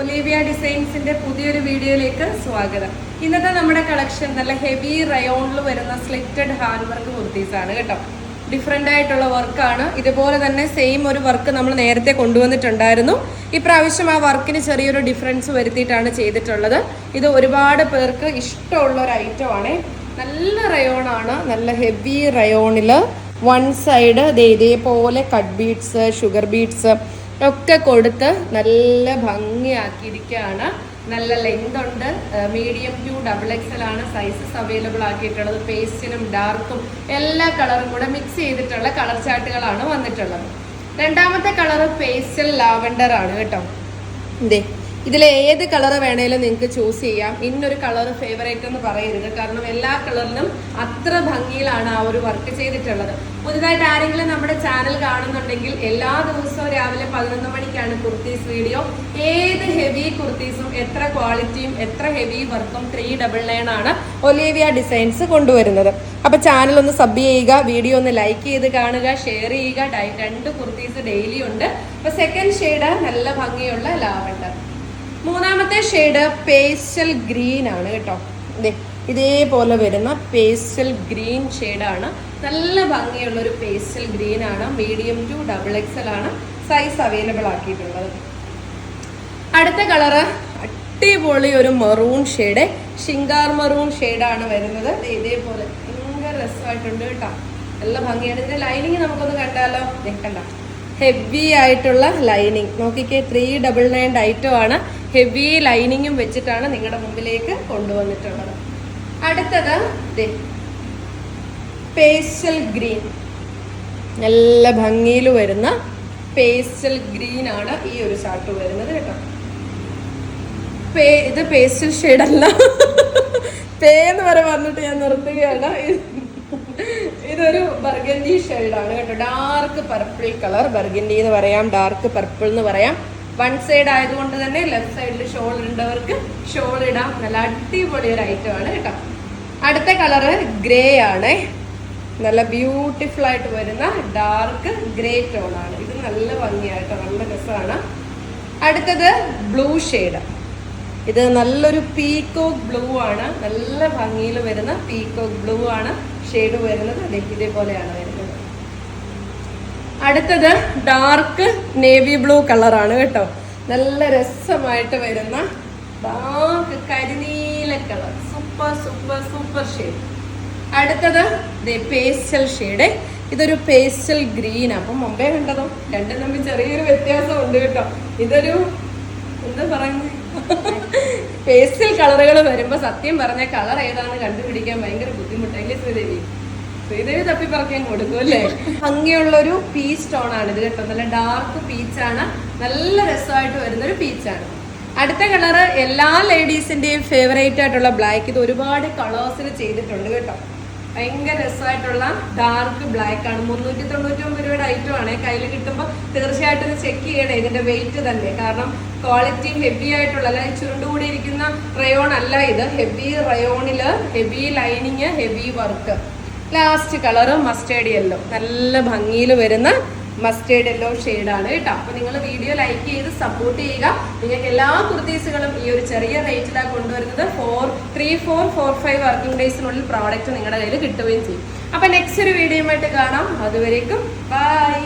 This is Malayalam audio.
ഒലീവിയ ഡിസൈൻസിന്റെ പുതിയൊരു വീഡിയോയിലേക്ക് സ്വാഗതം. ഇന്നത്തെ നമ്മുടെ കളക്ഷൻ നല്ല ഹെവി റയോണിൽ വരുന്ന സ്ലിറ്റഡ് ഹാൻഡ് വർക്ക് കുർത്തീസ് ആണ് കേട്ടോ. ഡിഫറെന്റ് ആയിട്ടുള്ള വർക്കാണ് ഇതുപോലെ തന്നെ സെയിം ഒരു വർക്ക് നമ്മൾ നേരത്തെ കൊണ്ടുവന്നിട്ടുണ്ടായിരുന്നു. ഇപ്രാവശ്യം ആ വർക്കിന് ചെറിയൊരു ഡിഫറൻസ് വരുത്തിയിട്ടാണ് ചെയ്തിട്ടുള്ളത്. ഇത് ഒരുപാട് പേർക്ക് ഇഷ്ടമുള്ള ഒരു ഐറ്റം ആണ്. നല്ല റയോണാണ് നല്ല ഹെവി റയോണിൽ വൺ സൈഡ് ഇതേപോലെ കട്ട് ബീഡ്സ് ഷുഗർ ബീഡ്സ് ഒക്കെ കൊടുത്ത് നല്ല ഭംഗിയാക്കിയിരിക്കുകയാണ്. നല്ല ലെങ്ത് ഉണ്ട്. മീഡിയം ടു ഡബിൾ എക്സൽ ആണ്. സൈസസ് അവൈലബിൾ ആക്കിയിട്ടുള്ളത്. പേസ്റ്റിനും ഡാർക്കും എല്ലാ കളറും കൂടെ മിക്സ് ചെയ്തിട്ടുള്ള കളർ ചാർട്ടുകളാണ് വന്നിട്ടുള്ളത്. രണ്ടാമത്തെ കളർ പേസ്റ്റൽ ലാവൻഡർ ആണ് കേട്ടോ. ഇതേ ഇതിൽ ഏത് കളർ വേണേലും നിങ്ങൾക്ക് ചൂസ് ചെയ്യാം. ഇന്നൊരു കളർ ഫേവറേറ്റ് എന്ന് പറയരുത്. കാരണം എല്ലാ കളറിലും അത്ര ഭംഗിയിലാണ് ആ ഒരു വർക്ക് ചെയ്തിട്ടുള്ളത്. പുതുതായിട്ട് ആരെങ്കിലും നമ്മുടെ ചാനൽ കാണുന്നുണ്ടെങ്കിൽ എല്ലാ ദിവസവും രാവിലെ പതിനൊന്ന് മണിക്കാണ് കുർത്തീസ് വീഡിയോ. ഏത് ഹെവി കുർത്തീസും എത്ര ക്വാളിറ്റിയും എത്ര ഹെവി വർക്കും ത്രീ ഡബിൾ നയൻ ആണ് ഒലേവിയ ഡിസൈൻസ് കൊണ്ടുവരുന്നത്. അപ്പൊ ചാനൽ ഒന്ന് സബ് ചെയ്യുക വീഡിയോ ഒന്ന് ലൈക്ക് ചെയ്ത് കാണുക ഷെയർ ചെയ്യുക. രണ്ട് കുർത്തീസ് ഡെയിലി ഉണ്ട്. അപ്പൊ സെക്കൻഡ് ഷെയ്ഡ് നല്ല ഭംഗിയുള്ള ലാവണ്ടർ. മൂന്നാമത്തെ ഷെയ്ഡ് പേസ്റ്റൽ ഗ്രീൻ ആണ് കേട്ടോ. ദേ ഇതേപോലെ വരുന്ന പേസ്റ്റൽ ഗ്രീൻ ഷെയ്ഡാണ്. നല്ല ഭംഗിയുള്ള ഒരു പേസ്റ്റൽ ഗ്രീൻ ആണ്. മീഡിയം ടു ഡബിൾ എക്സൽ ആണ് സൈസ് അവൈലബിൾ ആക്കിയിട്ടുള്ളത്. അടുത്ത കളറ് അടിപൊളി ഒരു മെറൂൺ ഷെയ്ഡ്. ഷിങ്കാർ മെറൂൺ ഷെയ്ഡാണ് വരുന്നത്. ഇതേപോലെ ഭയങ്കര രസമായിട്ടുണ്ട് കേട്ടോ. നല്ല ഭംഗിയാണ്. ഇതിന്റെ ലൈനിങ് നമുക്കൊന്ന് കണ്ടാലോ? കണ്ട? ഹെവി ആയിട്ടുള്ള ലൈനിങ് നോക്കിക്കേ ത്രീ ഡബിൾ നയൻ ഡൈറ്റോ ആണ്. ഹെവി ലൈനിങ്ങും വെച്ചിട്ടാണ് നിങ്ങളുടെ മുമ്പിലേക്ക് കൊണ്ടുവന്നിട്ടുള്ളത്. അടുത്തത് പേസ്റ്റൽ ഗ്രീൻ നല്ല ഭംഗിയിൽ വരുന്ന പേസ്റ്റൽ ഗ്രീൻ ആണ് ഈ ഒരു ഷർട്ട് വരുന്നത് കേട്ടോ. പേ ഇത് പേസ്റ്റൽ ഷെയ്ഡ് അല്ല. പേ എന്ന് വരെ വന്നിട്ട് ഞാൻ നിർത്തുകയാണ്. ഇത് ഇതൊരു ബർഗൻഡി ഷെയ്ഡാണ് കേട്ടോ. ഡാർക്ക് പർപ്പിൾ കളർ ബർഗൻഡി എന്ന് പറയാം ഡാർക്ക് പർപ്പിൾ എന്ന് പറയാം. വൺ സൈഡ് ആയതുകൊണ്ട് തന്നെ ലെഫ്റ്റ് സൈഡിൽ ഷോൾ ഉണ്ടവർക്ക് ഷോൾ ഇടാം. നല്ല അടിപൊളി ഒരു ഐറ്റം ആണ് കേട്ടോ. അടുത്ത കളറ് ഗ്രേ ആണ്. നല്ല ബ്യൂട്ടിഫുൾ ആയിട്ട് വരുന്ന ഡാർക്ക് ഗ്രേ ടോൺ ആണ്. ഇത് നല്ല ഭംഗിയായിട്ടോ നല്ല രസമാണ്. അടുത്തത് ബ്ലൂ ഷെയ്ഡ് ഇത് നല്ലൊരു പീക്കോക്ക് ബ്ലൂ ആണ്. നല്ല ഭംഗിയിൽ വരുന്ന പീക്കോക്ക് ബ്ലൂ ആണ്. ഷെയ്ഡ് വരുന്നത്. അതേ ഇതേപോലെയാണ് വരുന്നത്. അടുത്തത് ഡാർക്ക് നേവി ബ്ലൂ കളറാണ് കേട്ടോ. നല്ല രസമായിട്ട് വരുന്ന ഡാർക്ക് കരിനീല colour super super super shade അടുത്തത് പേസ്റ്റൽ ഷെയ്ഡ് ഇതൊരു പേസ്റ്റൽ ഗ്രീൻ അപ്പം മുമ്പേ കണ്ടതും രണ്ടും തമ്മിൽ ചെറിയൊരു വ്യത്യാസം ഉണ്ട് കേട്ടോ. ഇതൊരു എന്താ പറയുന്നത് പേസ്റ്റൽ കളറുകൾ വരുമ്പോ സത്യം പറഞ്ഞ കളർ ഏതാണ് കണ്ടുപിടിക്കാൻ ഭയങ്കര ബുദ്ധിമുട്ടല്ലേ ശ്രീദേവി? തപ്പി പറക്കാൻ കൊടുക്കും അല്ലേ? ഭംഗിയുള്ള ഒരു പീച്ച് ടോൺ ആണ് ഇത് കേട്ടോ. നല്ല ഡാർക്ക് പീച്ചാണ് നല്ല രസമായിട്ട് വരുന്ന ഒരു പീച്ചാണ് അടുത്ത കളർ എല്ലാ ലേഡീസിന്റെയും ഫേവറേറ്റ് ആയിട്ടുള്ള ബ്ലാക്ക് ഇത് ഒരുപാട് കളേഴ്സിൽ ചെയ്തിട്ടുണ്ട് കേട്ടോ. ഭയങ്കര രസമായിട്ടുള്ള ഡാർക്ക് ബ്ലാക്ക് ആണ്. മുന്നൂറ്റി തൊണ്ണൂറ്റി ഒമ്പത് രൂപയുടെ ഐറ്റം ആണ്. കയ്യിൽ കിട്ടുമ്പോൾ തീർച്ചയായിട്ടും ഇത് ചെക്ക് ചെയ്യണേ ഇതിന്റെ വെയിറ്റ് തന്നെ. കാരണം ക്വാളിറ്റി ഹെവി ആയിട്ടുള്ള അല്ല ചുരുണ്ടുകൂടി ഇരിക്കുന്ന റയോൺ അല്ല ഇത്. Heavy റയോണിൽ heavy lining heavy work last colour mustard yellow നല്ല ഭംഗിയിൽ വരുന്ന മസ്റ്റേഡ് യെല്ലോ ആണ് കേട്ടോ. അപ്പൊ നിങ്ങൾ വീഡിയോ ലൈക്ക് ചെയ്ത് സപ്പോർട്ട് ചെയ്യുക. നിങ്ങൾക്ക് എല്ലാ കുർത്തീസുകളും ഈ ഒരു ചെറിയ റേറ്റിലാണ് കൊണ്ടുവരുന്നത്. Four three four four five working ഡേയ്സിനുള്ളിൽ product നിങ്ങളുടെ കയ്യിൽ കിട്ടുകയും ചെയ്യും. അപ്പൊ നെക്സ്റ്റ് ഒരു വീഡിയോയുമായിട്ട് കാണാം. അതുവരേക്കും ബൈ